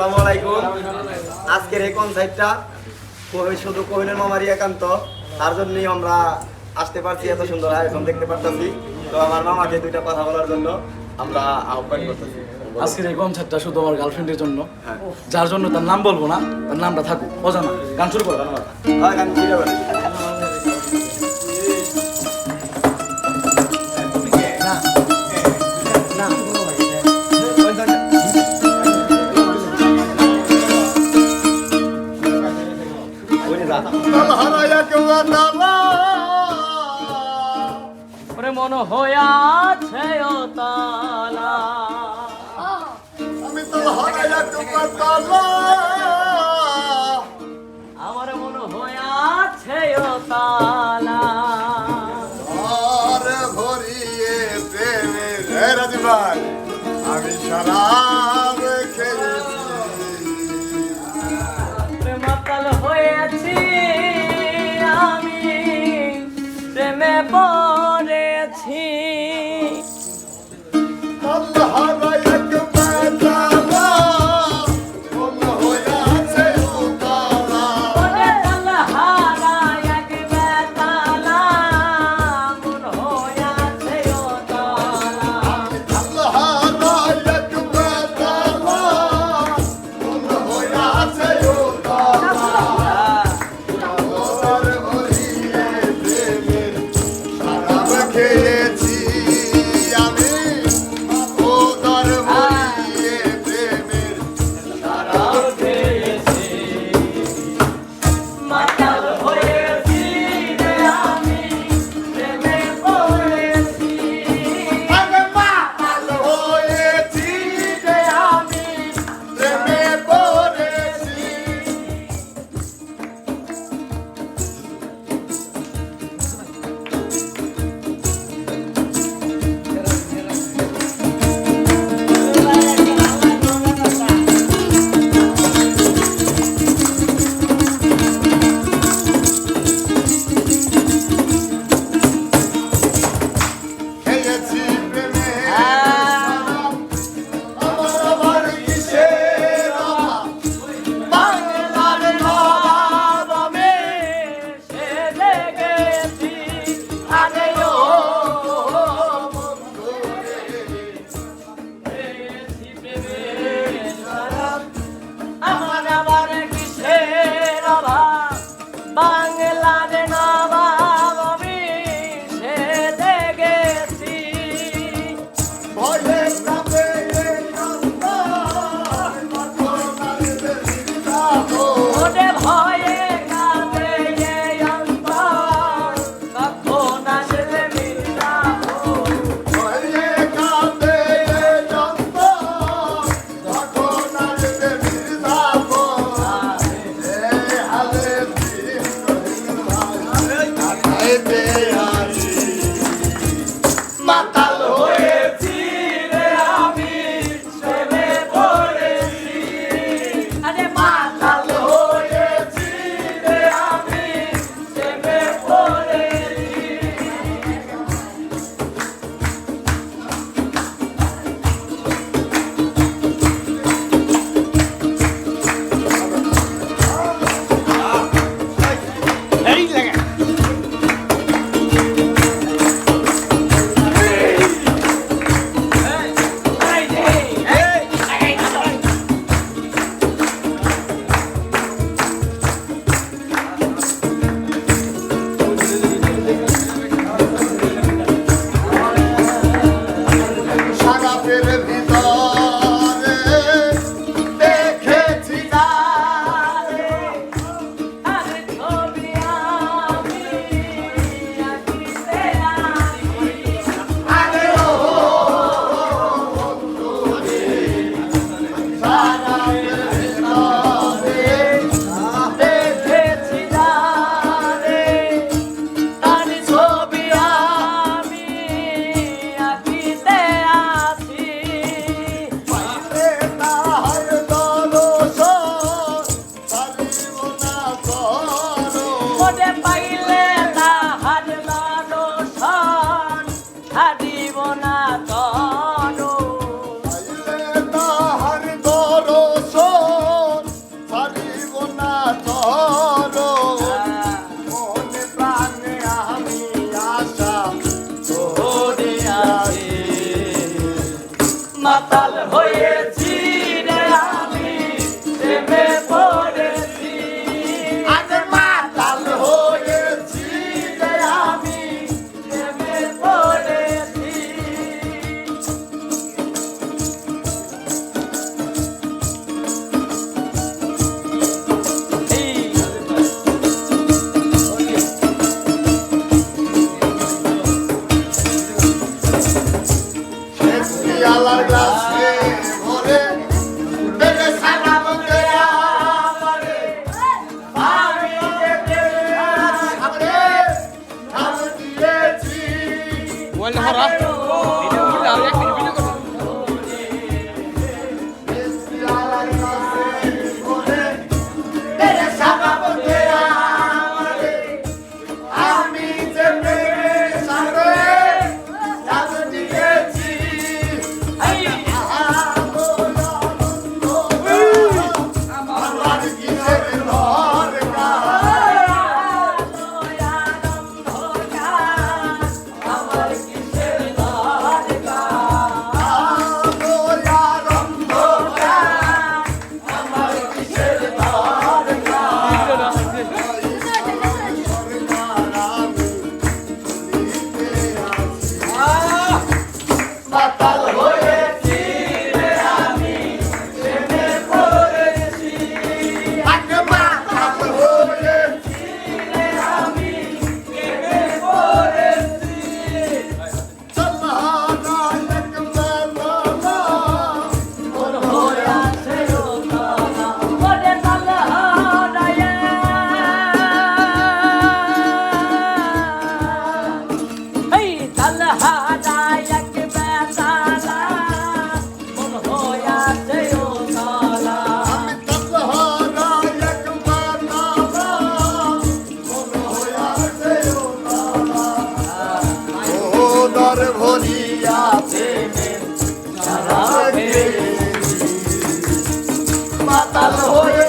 আসসালামু আলাইকুম। আজকের এই কনসার্টটা কোহিল শুধু কোহিলের মামারই একান্ত তার জন্যই আমরা আসতে পারছি এত সুন্দর আয়োজন দেখতে পারতেছি। তো আমার মামাকে দুইটা কথা বলার জন্য আমরা আহ্বান করতেছি। আজকের এই কনসার্টটা শুধু আমার গার্লফ্রেন্ডের জন্য হ্যাঁ। যার জন্য তার নাম বলব না তার নামটা থাকুক। অজানা গান শুরু করো। হ্যাঁ, গান ওরে মন হয়াছে তালা। আমি তো হারাইয়া তোমার তালা। আমার মন হয়াছে তালা। আর ভরিয়ে আমি শরাব মাতাল হয়ে